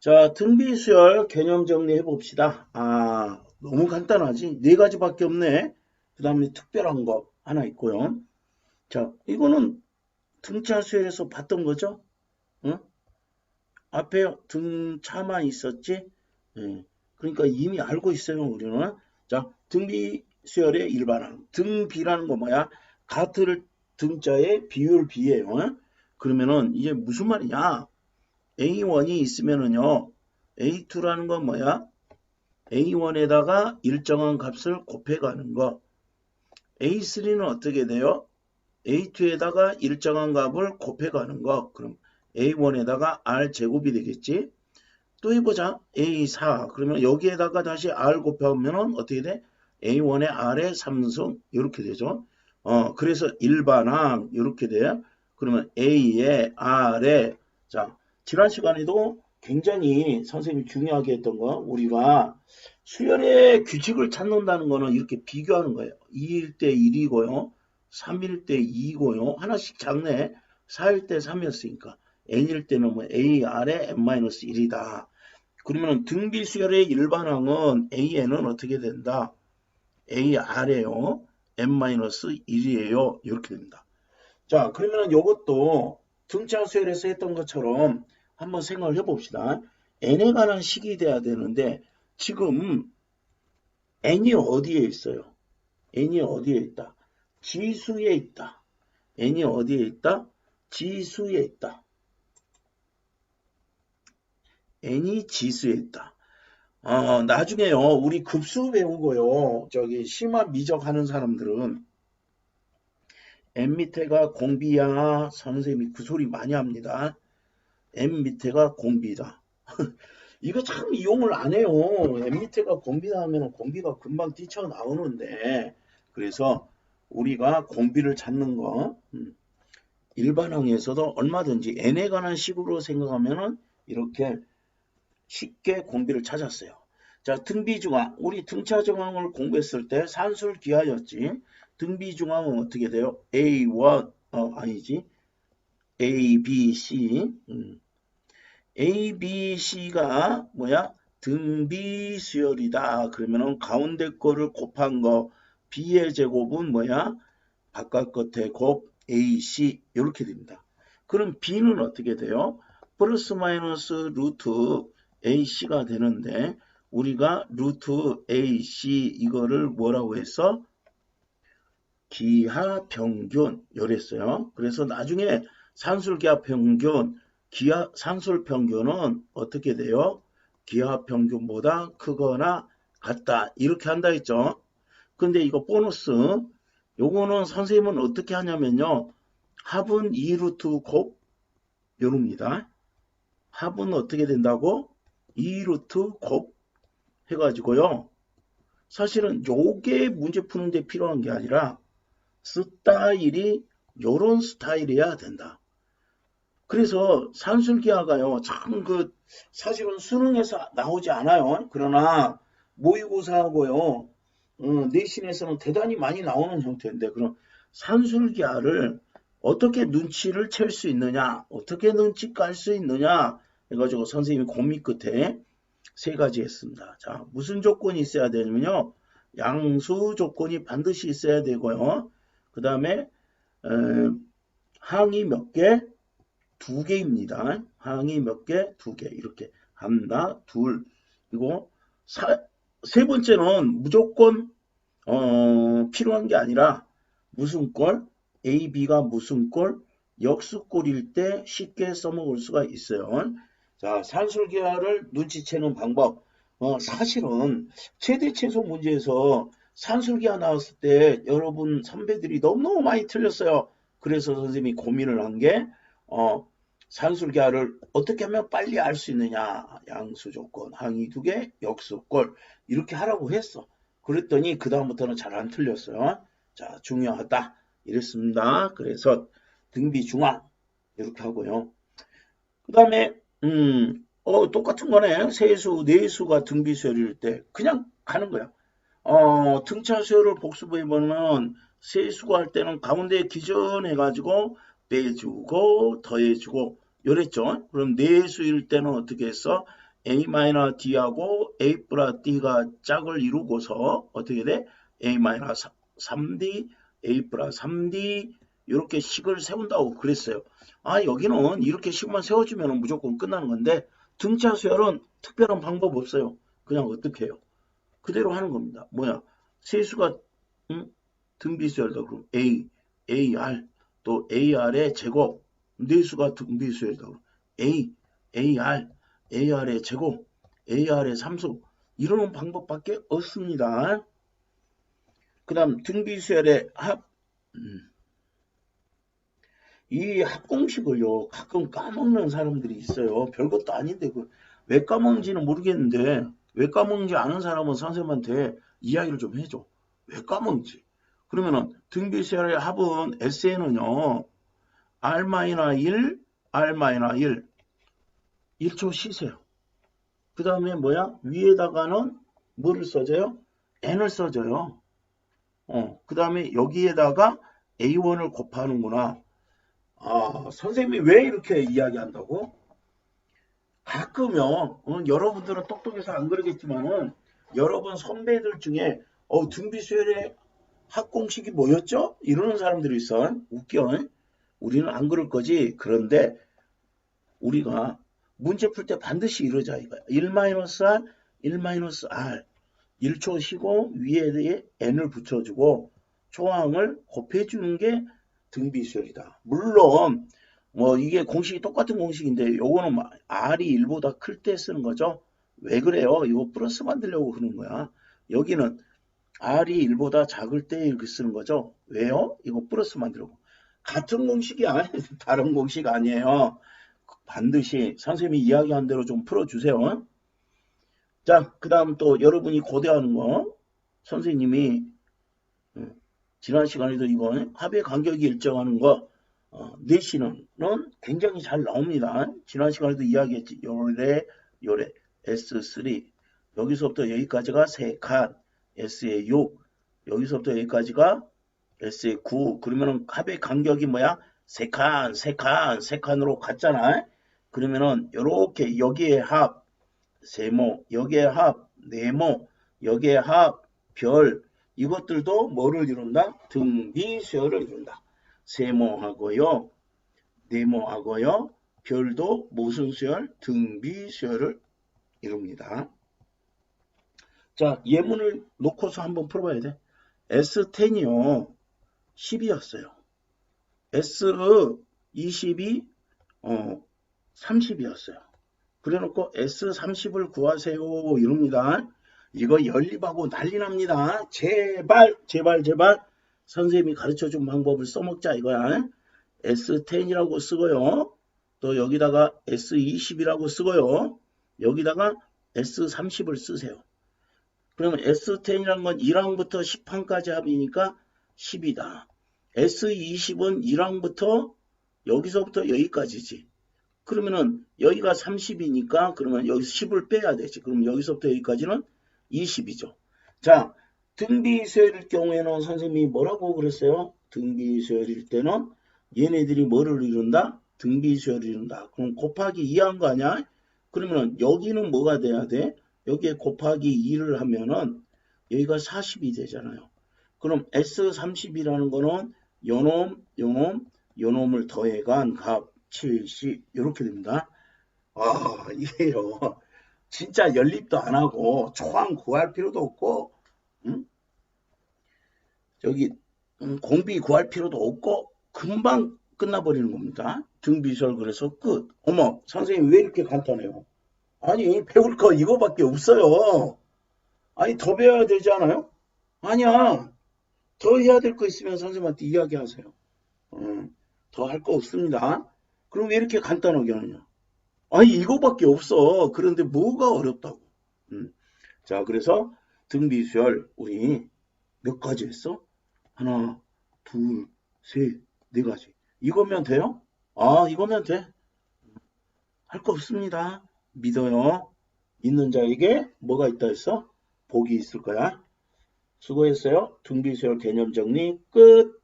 자, 등비수열 개념 정리해 봅시다. 아, 너무 간단하지? 네 가지밖에 없네. 그 다음에 특별한 거 하나 있고요. 자, 이거는 등차 수열에서 봤던 거죠? 응? 앞에 등차만 있었지? 예. 그러니까 이미 알고 있어요, 우리는. 자, 등비 수열의 일반항. 등비라는 거 뭐야? 같을 등자의 비율 비예요. 어? 그러면은 이게 무슨 말이냐? A1이 있으면은요. A2라는 건 뭐야? A1에다가 일정한 값을 곱해가는 거. A3는 어떻게 돼요? A2에다가 일정한 값을 곱해가는 거. 그럼 A1에다가 R 제곱이 되겠지? 또 해보자. A4. 그러면 여기에다가 다시 R 곱하면은 어떻게 돼? A1의 R의 3승. 이렇게 되죠. 어, 그래서 일반항. 이렇게 돼요. 그러면 A의 R의 자, 지난 시간에도 굉장히 선생님이 중요하게 했던 거 우리가 수열의 규칙을 찾는다는 거는 이렇게 비교하는 거예요. 2일 때 1이고요. 3일 때 2고요. 하나씩 작네. 4일 때 3이었으니까 n일 때는 뭐 a r에 n-1이다. 그러면 등비 수열의 일반항은 an은 어떻게 된다? a r에요. n-1이에요. 이렇게 됩니다. 자, 그러면 이것도 등차 수열에서 했던 것처럼 한번 생각을 해봅시다. n에 관한 식이 돼야 되는데 지금 n이 어디에 있어요? n이 어디에 있다? 지수에 있다. n이 어디에 있다? 지수에 있다. n이 지수에 있다. 어, 나중에요. 우리 급수 배우고요. 저기 심화 미적 하는 사람들은 n 밑에가 공비야 선생님이 그 소리 많이 합니다. N 밑에가 공비다. 이거 참 이용을 안 해요. n 밑에가 공비다 하면 공비가 금방 뛰쳐나오는데 그래서 우리가 공비를 찾는 거 음, 일반항에서도 얼마든지 n에 관한 식으로 생각하면은 이렇게 쉽게 공비를 찾았어요. 자, 등비중항. 우리 등차정항을 공부했을 때 산술 기하였지. 등비중항은 어떻게 돼요? A1, 어, 아니지. A, B, C. 음. A, B, C가 뭐야? 등비 수열이다. 그러면은 가운데 거를 곱한 거 B의 제곱은 뭐야? 바깥 끝에 곱 A, C 이렇게 됩니다. 그럼 B는 어떻게 돼요? 플러스 마이너스 루트 AC가 되는데 우리가 루트 AC 이거를 뭐라고 했어? 기하 평균 이랬어요. 그래서 나중에 산술 기하 평균, 기하 산술 평균은 어떻게 돼요? 기하 평균보다 크거나 같다. 이렇게 한다 했죠. 근데 이거 보너스 요거는 선생님은 어떻게 하냐면요. 합은 2루트 곱 요럽니다. 합은 어떻게 된다고? 2루트 곱 해가지고요. 사실은 요게 문제 푸는데 필요한 게 아니라 스타일이 요런 스타일이어야 된다. 그래서 산술기하가요. 참 그 사실은 수능에서 나오지 않아요. 그러나 모의고사하고요. 어, 내신에서는 대단히 많이 나오는 형태인데 그럼 산술기하를 어떻게 눈치를 챌 수 있느냐 어떻게 눈치 깔 수 있느냐 해가지고 선생님이 고민 끝에 세 가지 했습니다. 자, 무슨 조건이 있어야 되냐면요. 양수 조건이 반드시 있어야 되고요. 그 다음에 항이 몇 개? 두 개입니다. 항이 몇 개? 두 개. 이렇게 하나, 둘. 그리고 사, 세 번째는 무조건 어, 필요한 게 아니라 무슨 꼴? A, B가 무슨 꼴? 역수꼴일 때 쉽게 써먹을 수가 있어요. 자, 산술기하를 눈치채는 방법. 어, 사실은 최대 최소 문제에서 산술기하 나왔을 때 여러분 선배들이 너무너무 많이 틀렸어요. 그래서 선생님이 고민을 한 게, 어, 산술기하를 어떻게 하면 빨리 알 수 있느냐. 양수 조건, 항이 두 개, 역수꼴. 이렇게 하라고 했어. 그랬더니 그 다음부터는 잘 안 틀렸어요. 자, 중요하다. 이랬습니다. 그래서 등비 중앙. 이렇게 하고요. 그 다음에 음, 어, 똑같은 거네. 세수, 내수가 등비 수열일 때 그냥 가는 거야. 어, 등차 수열을 복습해 보면 세수가 할 때는 가운데 기전해가지고 빼주고 더해주고 요랬죠. 그럼 내수일 때는 어떻게 했어? a-d하고 a 플러스 d가 짝을 이루고서 어떻게 돼? a 3d, a 플러스 3d 이렇게 식을 세운다고 그랬어요. 아 여기는 이렇게 식만 세워주면 무조건 끝나는 건데 등차 수열은 특별한 방법 없어요. 그냥 어떻게 해요? 그대로 하는 겁니다. 뭐야? 세수가 응? 등비수열이다. 그럼 a, ar 또 ar의 제곱 내수가 등비수열이다. 그럼 a, ar AR의 제곱, AR의 삼수 이러는 방법밖에 없습니다. 그 다음 등비수열의 합, 음. 이 합공식을요 가끔 까먹는 사람들이 있어요. 별것도 아닌데 그 왜 까먹는지는 모르겠는데 왜 까먹는지 아는 사람은 선생님한테 이야기를 좀 해줘. 왜 까먹는지. 그러면은 등비수열의 합은 SN은요 R-1, R-1 1초 쉬세요. 그 다음에 뭐야? 위에다가는 뭐를 써줘요? n을 써줘요. 어, 그 다음에 여기에다가 a1을 곱하는구나. 아, 선생님이 왜 이렇게 이야기한다고? 가끔요, 어, 여러분들은 똑똑해서 안 그러겠지만은, 여러분 선배들 중에, 어, 등비수열의 합공식이 뭐였죠? 이러는 사람들이 있어. 웃겨. 우리는 안 그럴 거지. 그런데, 우리가 문제 풀 때 반드시 이러자 이거야. 1-R, 1-R. 1초 쉬고 위에 n을 붙여주고 초항을 곱해주는 게 등비수열이다. 물론 뭐 이게 공식이 똑같은 공식인데 요거는 r이 1보다 클 때 쓰는 거죠. 왜 그래요? 이거 플러스 만들려고 그러는 거야. 여기는 r이 1보다 작을 때 이렇게 쓰는 거죠. 왜요? 이거 플러스 만들려고. 같은 공식이 아니에요. 다른 공식 아니에요. 반드시 선생님이 이야기한 대로 좀 풀어주세요. 자, 그 다음 또 여러분이 고대하는 거 선생님이 음, 지난 시간에도 이거 합의 간격이 일정하는 거 어, 내시는 굉장히 잘 나옵니다. 지난 시간에도 이야기했지. 요래 요래 S3 여기서부터 여기까지가 3칸 S의 6 여기서부터 여기까지가 S의 9 그러면은 합의 간격이 뭐야? 3칸 3칸 3칸으로 갔잖아. 그러면은 이렇게 여기에 합 세모, 여기에 합 네모, 여기에 합 별 이것들도 뭐를 이룬다? 등비수열을 이룬다. 세모하고요. 네모하고요. 별도 무슨 수열? 등비수열을 이룹니다. 자, 예문을 놓고서 한번 풀어봐야 돼. S10이요. 10이었어요. S20이 어, 30이었어요. 그래놓고 S30을 구하세요 이럽니다. 이거 연립하고 난리 납니다. 제발 제발 제발 선생님이 가르쳐준 방법을 써먹자 이거야. S10이라고 쓰고요. 또 여기다가 S20이라고 쓰고요. 여기다가 S30을 쓰세요. 그러면 S10이란 건 1항부터 10항까지 합이니까 10이다. S20은 1항부터 여기서부터 여기까지지. 그러면은 여기가 30이니까 그러면 여기서 10을 빼야 되지. 그럼 여기서부터 여기까지는 20이죠. 자, 등비수열일 경우에는 선생님이 뭐라고 그랬어요? 등비수열일 때는 얘네들이 뭐를 이룬다? 등비수열을 이룬다. 그럼 곱하기 2한 거 아니야? 그러면은 여기는 뭐가 돼야 돼? 여기에 곱하기 2를 하면은 여기가 40이 되잖아요. 그럼 S30이라는 거는 요놈, 요놈, 요놈을 더해간 값 70 이렇게 됩니다. 아 이게요. 진짜 연립도 안 하고 초항 구할 필요도 없고 응? 저기 음, 공비 구할 필요도 없고 금방 끝나버리는 겁니다. 등비설 그래서 끝. 어머 선생님 왜 이렇게 간단해요? 아니 배울 거 이거밖에 없어요. 아니 더 배워야 되지 않아요? 아니야. 더 해야 될 거 있으면 선생님한테 이야기하세요. 음, 더할 거 없습니다. 그럼 왜 이렇게 간단하게 하느냐? 아니 이거밖에 없어. 그런데 뭐가 어렵다고? 음. 자 그래서 등비수열 우리 몇 가지 했어? 하나, 둘, 셋, 네 가지. 이거면 돼요? 아 이거면 돼. 할 거 없습니다. 믿어요. 있는 자에게 뭐가 있다 했어? 복이 있을 거야. 수고했어요. 등비수열 개념 정리 끝.